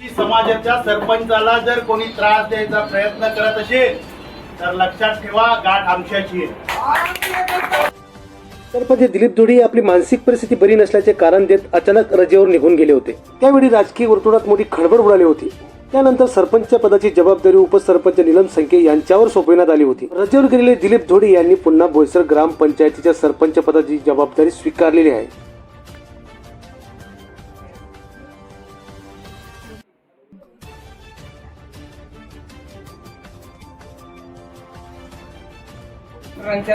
की समाजाच्या सरपंचाला जर कोणी त्रास द्यायचा प्रयत्न करत असेल तर लक्षात ठेवा गाठ आमच्याची आहे. सरपंच दिलीप धुडी आपली मानसिक परिस्थिती बरी नसल्याचे कारण देत अचानक रजेवर निघून गेले होते. त्यावेळी राजकीय वर्तुळात मोठी खळबळ उडाली होती. त्यानंतर सरपंच पदाची जबाबदारी उपसरपंच नीलम संखे यांच्यावर सोपविण्यात आली होती. रजेवर गेलेले दिलीप धोडी यांनी पुन्हा बोईसर ग्रामपंचायतीच्या सरपंच पदाची जबाबदारी स्वीकारलेली आहे.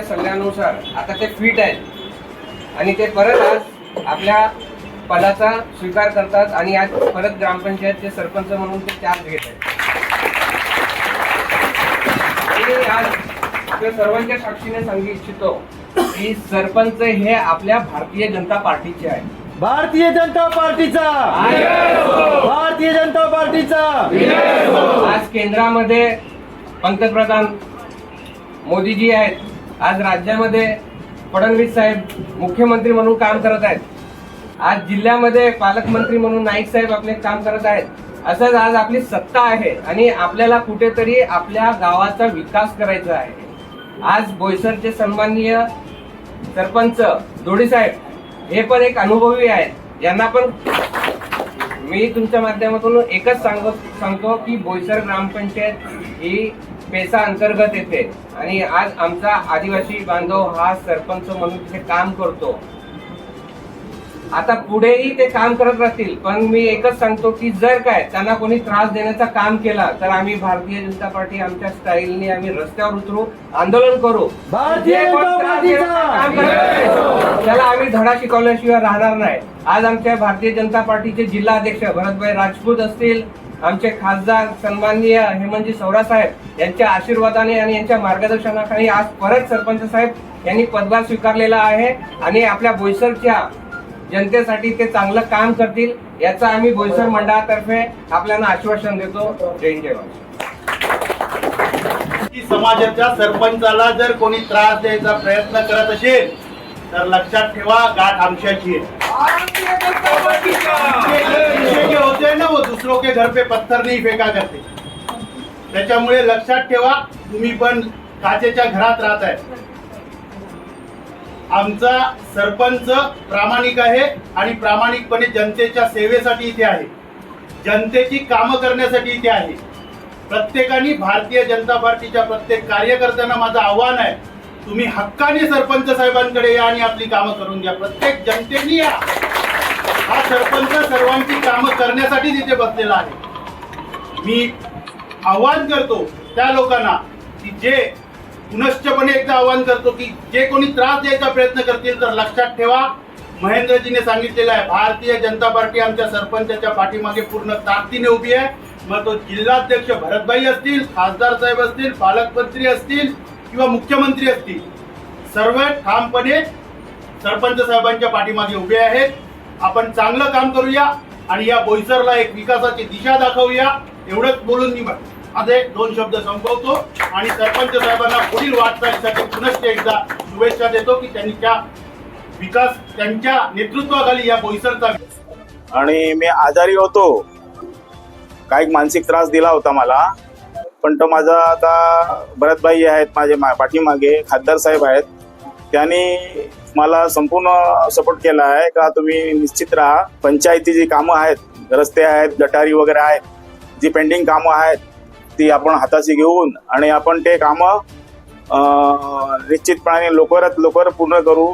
सल्ल्यानुसार आता ते फिट आहेत. आणि ते परत आज आपल्या पदाचा स्वीकार करतात आणि आज परत ग्रामपंचायतचे सरपंच म्हणून ते चार्ज घेत आहेत. आणि आज सर्वांच्या साक्षीने सांगू इच्छितो की सरपंच हे आपल्या भारतीय जनता पार्टीचे आहे भारतीय जनता पार्टीचा! भारतीय जनता पार्टीचा! आज केंद्रामध्ये पंतप्रधान मोदीजी आहेत. आज राज्यामध्ये फडणवीस साहेब मुख्यमंत्री म्हणून काम करत आहेत. आज जिल्ह्यामध्ये पालकमंत्री म्हणून नाईक साहेब आपले काम करत आहेत. असंच आज आपली सत्ता आहे आणि आपल्याला कुठेतरी आपल्या गावाचा विकास करायचा आहे. आज बोईसरचे सन्माननीय सरपंच दोडी साहेब हे पण एक अनुभवी आहेत. यांना पण मी तुमच्या माध्यमातून एकच सांग सांगतो की बोईसर ग्रामपंचायत ही पेसा अंतर्गत येते. आणि आज आमचा आदिवासी बांधव हा सरपंच म्हणून तिथे काम करतो. आता पुढेही ते काम करत राहतील पण मी एकच सांगतो की जर काय त्यांना कोणी त्रास देण्याचा काम केला तर आम्ही भारतीय जनता पार्टी आमच्या स्टाईलने आम्ही रस्त्यावर उतरू आंदोलन करू. त्याला आम्ही धडा शिकवल्याशिवाय राहणार नाही. आज आमच्या भारतीय जनता पार्टीचे जिल्हा अध्यक्ष भरतभाई राजपूत असतील आमचे खासदार सन्माननीय हेमंतजी सौरा साहेब यांच्या आशीर्वादाने आणि यांच्या मार्गदर्शनाखाली आज परत सरपंच साहेब यांनी पदभार स्वीकारलेला आहे. आणि आपल्या बोईसरच्या जनतेसाठी ते चांगलं काम करतील याचं आम्ही बोईसर मंडळातर्फे आपल्याला आश्वासन देतो. जय हिंद, जय समाजाच्या सरपंचाला जर कोणी त्रास द्यायचा प्रयत्न करत असेल तर लक्षात ठेवा गाठ आमच्याची होते हैं ना वो दूसरों के घर पे पत्थर नहीं फेका करते. त्याच्यामुळे लक्षात ठेवा तुम्ही पण काचेच्या घरात राहत आहे आमचा सरपंच प्रामाणिक आहे आणि प्रामाणिकपणे जनतेच्या सेवेसाठी इथे आहे. जनतेची कामं करण्यासाठी इथे आहे. प्रत्येकाने भारतीय जनता पार्टीच्या प्रत्येक कार्यकर्त्यांना माझं आव्हान आहे तुम्ही हक्काने सरपंच साहेबांकडे या आणि आपली कामं करून घ्या. प्रत्येक जनतेने या. हा सरपंच सर्वांची कामं करण्यासाठी तिथे बसलेला आहे. मी आव्हान करतो त्या लोकांना की जे पुनश्चपणे एकदा आवाहन करतो की जे कोणी त्रास द्यायचा प्रयत्न करतील तर लक्षात ठेवा. महेंद्रजीने सांगितलेलं आहे भारतीय जनता पार्टी आमच्या सरपंचाच्या पाठीमागे पूर्ण ताकदीने उभी आहे. मग तो जिल्हाध्यक्ष भरतभाई असतील खासदार साहेब असतील पालकमंत्री असतील किंवा मुख्यमंत्री असतील सर्व ठामपणे सरपंच साहेबांच्या पाठीमागे उभे आहेत. आपण चांगलं काम करूया आणि या बोईसरला एक विकासाची दिशा दाखवूया. एवढंच बोलून मी असे दोन शब्द संपवतो आणि सरपंच साहेबांना पुढील वाटचालीसाठी पुनश्च एकदा शुभेच्छा देतो की त्यांच्या विकास त्यांच्या नेतृत्वाखाली या बोईसरचा आणि मी आजारी होतो. काही मानसिक त्रास दिला होता मला. पण तो माझा आता भरतभाई आहेत माझे मा- पाठीमागे खासदार साहेब आहेत. त्यांनी मला संपूर्ण सपोर्ट केला आहे का तुम्ही निश्चित राहा. पंचायतीची जी कामं आहेत रस्ते आहेत गटारी वगैरे आहेत. जी पेंडिंग कामं आहेत ती आपण हाताशी घेऊन आणि आपण ते कामं अं, निश्चितपणे लवकरात लवकर पूर्ण करू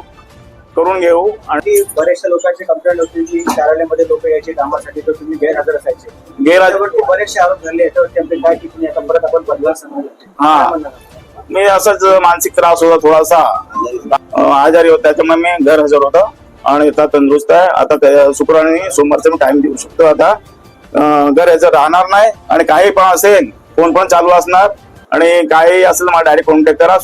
करून घेऊ आणि बऱ्याचशा लोकांची कंप्लेंट होती की कार्यालयामध्ये लोक यायचे कामासाठी तर तुम्ही गैरहजर असायचे. त्याच्यावरती बरेचसे आरोप झाले याच्यावरती आमचे काय की तुम्ही परत आपण बदला हा. मी असंच मानसिक त्रास होता थोडासा. आजारी होता त्याच्यामुळे मी घर हजर होतो आणि आता तंदुरुस्त आहे. आता शुक्रवार सोमवारचा मी टाइम देऊ शकतो आता. घर हजर राहणार नाही आणि काही पण असेल फोन पण चालू असणार आणि काही असेल मला डायरेक्ट कॉन्टॅक्ट करा.